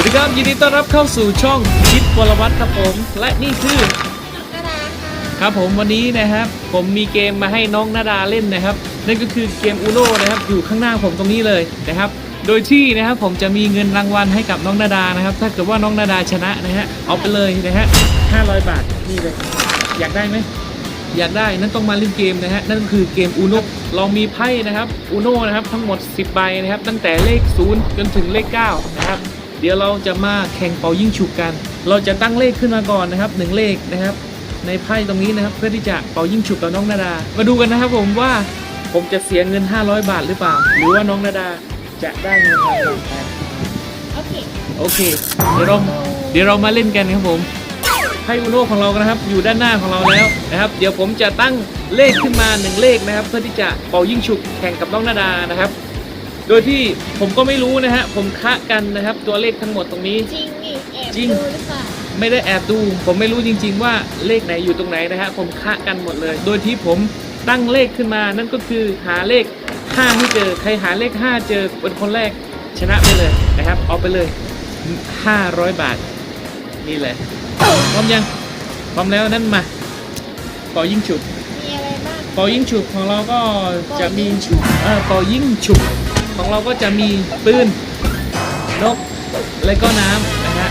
วัสดีครับยินดีต้อนรับเข้าสู่ช่องชิดวรวัตรครับผม และนี่คือนาดาค่ะครับผมวันนี้นะครับ ผมมีเกมมาให้น้องนาดาเล่นนะครับ นั่นก็คือเกมอูโนนะครับอยู่ข้างหน้าผมตรงนี้เลยนะครับ โดยที่นะครับผมจะมีเงินรางวัลให้กับน้องนาดานะครับ ถ้าเกิดว่าน้องนาดาชนะนะฮะเอาไปเลยนะฮะ500 บาทนี่เลยอยากได้ไหมอยากได้นั่นต้องมาเล่นเกมนะฮะนั่นก็คือเกมอูโนเรามีไพ่นะครับอูโนนะครับทั้งหมด 10ใบนะครับ ตั้งแต่เลข 0 จนถึงเลข9นะครับ เดี๋ยวเราจะมาแข่งเป่ายิ่งฉุบกัน เราจะตั้งเลขขึ้นมาก่อนนะครับหนึ่งเลขนะครับ ในไพ่ตรงนี้นะครับ เพื่อที่จะเป่ายิ่งฉุบกับน้องนาดา มาดูกันนะครับผมว่าผมจะเสียเงิน 500 บาทหรือเปล่า หรือว่าน้องนาดาจะได้เงินรางวัลไปโอเคโอเค เดี๋ยวเราเดี๋ยวเรามาเล่นกันครับผมไพ่อุโนของเรานะครับ อยู่ด้านหน้าของเราแล้วนะครับ เดี๋ยวผมจะตั้งเลขขึ้นมาหนึ่งเลขนะครับ เพื่อที่จะเป่ายิ่งฉุกแข่งกับน้องนาดานะครับ โดยที่ผมก็ไม่รู้นะฮะ ผมคะกันนะครับ ตัวเลขทั้งหมดตรงนี้ จริงนี่แอบจริง ดูหรือเปล่าไม่ได้แอบดู ผมไม่รู้จริง ๆ ว่าเลขไหนอยู่ตรงไหนนะฮะ ผมคะกันหมดเลย โดยที่ผมตั้งเลขขึ้นมา นั่นก็คือหาเลข5ให้เจอ ใครหาเลข 5 เจอเป็นคนแรกชนะไปเลยนะครับ เอาไปเลย 500 บาท นี่เลยพร้อมยังพร้อมแล้วนั่นมาเป่ายิงฉุบมีอะไรบ้าง เป่ายิงฉุบของเราก็จะมีเป่ายิงฉุบ เออเป่ายิงฉุบ ของเราก็จะมีปืนนกแล้วก็น้ำนะฮะ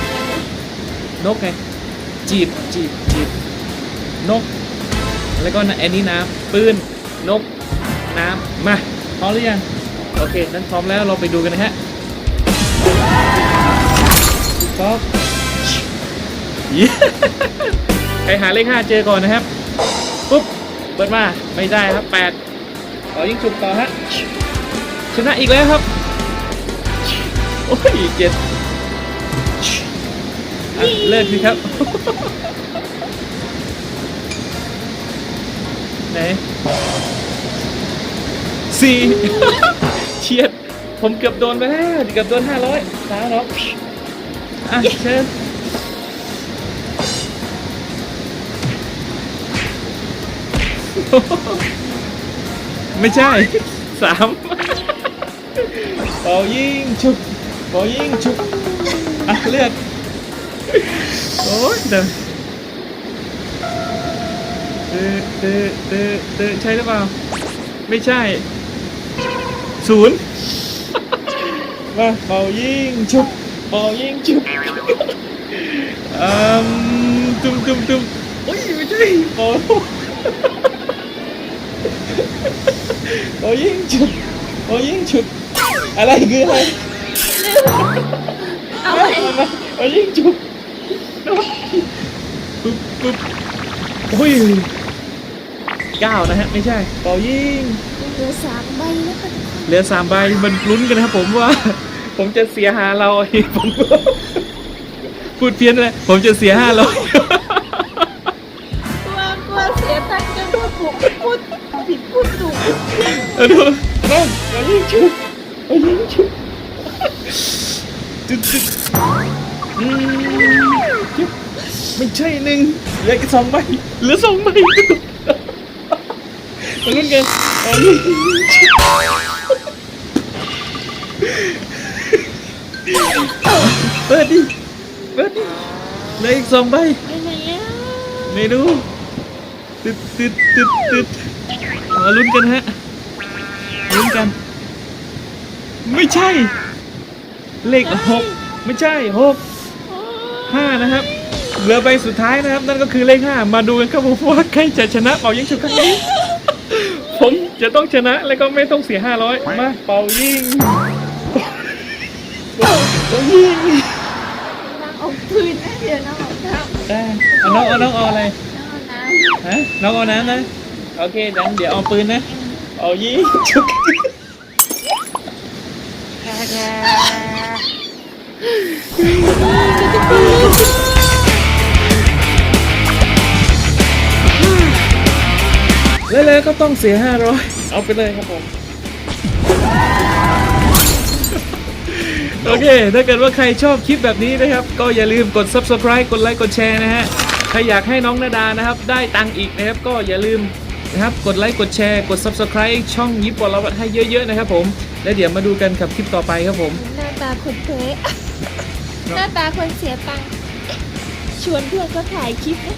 นกไงจีบจีบจีบนก แล้วก็อันนี้น้ำปืนนกน้ำมาพร้อมหรือยังโอเคนั้นพร้อมแล้วเราไปดูกันนะฮะพร้อมใครหาเลขห้าเจอก่อนนะครับปุ๊บเปิดมาไม่ได้ครับแปดต่อยิงฉุบต่อฮะ ชนะอีกแล้วครับ โอ้ยเจ็ดเลิกสิครับ ไหนสี่เฉียด ผมเกือบโดนไปแล้ว เกือบโดนห้าร้อยสามร้อยอะเชิญไม่ใช่สาม เป่ายิงชุบเป่ายิงชุบอะเลือกโอ้ยเดินเตอเตอเตอเตอใช่หรือเปล่า ไม่ใช่ศูนย์มาเป่ายิงชุบเป่ายิงชุบอืมตุ้มตุ้มตุ้มโอ้ยไม่ใช่เป่าโอ้ยิงฉุดโอ้ยิงฉุด อะไรคืออะไรเอาไปโอ้ยิงฉุดปึ๊บปึ๊บโอ้ยเก้านะฮะ ไม่ใช่เป่ายิงเหลือสามใบแล้วค่ะเหลือสามใบมันลุ้นกันนะครับผมว่า ผมจะเสียหาเราผมพูดเพี้ยนเลยผมจะเสียห้าร้อยกลัวกลัวเสียตังค์จะพูดถูกพูดผิดพูดถูกเอาดูนั่นเอายิงชุบเอายิงชุบ จุดจุดอืมจุ๊บไม่ใช่หนึ่งเหลือแค่สองใบเหลือสองใบมาลุ้นกันเอายิงชุบเปิดดิเปิดดิเหลืออีกสองใบไปไหนอะไม่รู้ตึ๊ดตึ๊ดตึ๊ดตึ๊ดมาลุ้นกันฮะลุ้นกัน ไม่ใช่ เลขหกไม่ใช่หกโอ้ยห้านะครับ เหลือใบสุดท้ายนะครับ นั่นก็คือเลขห้ามาดูกันครับผมว่าใครจะชนะเป่ายิงฉุบครั้งนี้ผมจะต้องชนะแล้วก็ไม่ต้องเสียห้าร้อยมาเป่ายิงเป่ายิงนางเอาคืนนะเดี๋ยวน้องเอาน้ำได้เอาน้องเอาน้องเอาอะไรน้องเอาน้ำฮะน้องเอาน้ำนะโอเคดังเดี๋ยวเอาปืนนะเอายิงชุก แล้วแล้วก็ต้องเสีย 500 เอาไปเลยครับผม โอเค ถ้าเกิดว่าใครชอบคลิปแบบนี้นะครับ ก็อย่าลืมกด subscribe กดไลค์ กดแชร์นะฮะ ใครอยากให้น้องนาดานะครับ ได้ตังค์อีกนะครับ ก็อย่าลืม นะครับ กดไลค์กดแชร์กด subscribe ช่องยิปวอลวัตให้เยอะๆนะครับผมแล้วเดี๋ยวมาดูกันกับคลิปต่อไปครับผม หน้าตาคุณเพ้หน้าตาคนเสียตังค์ชวนเพื่อนก็ถ่ายคลิปนะ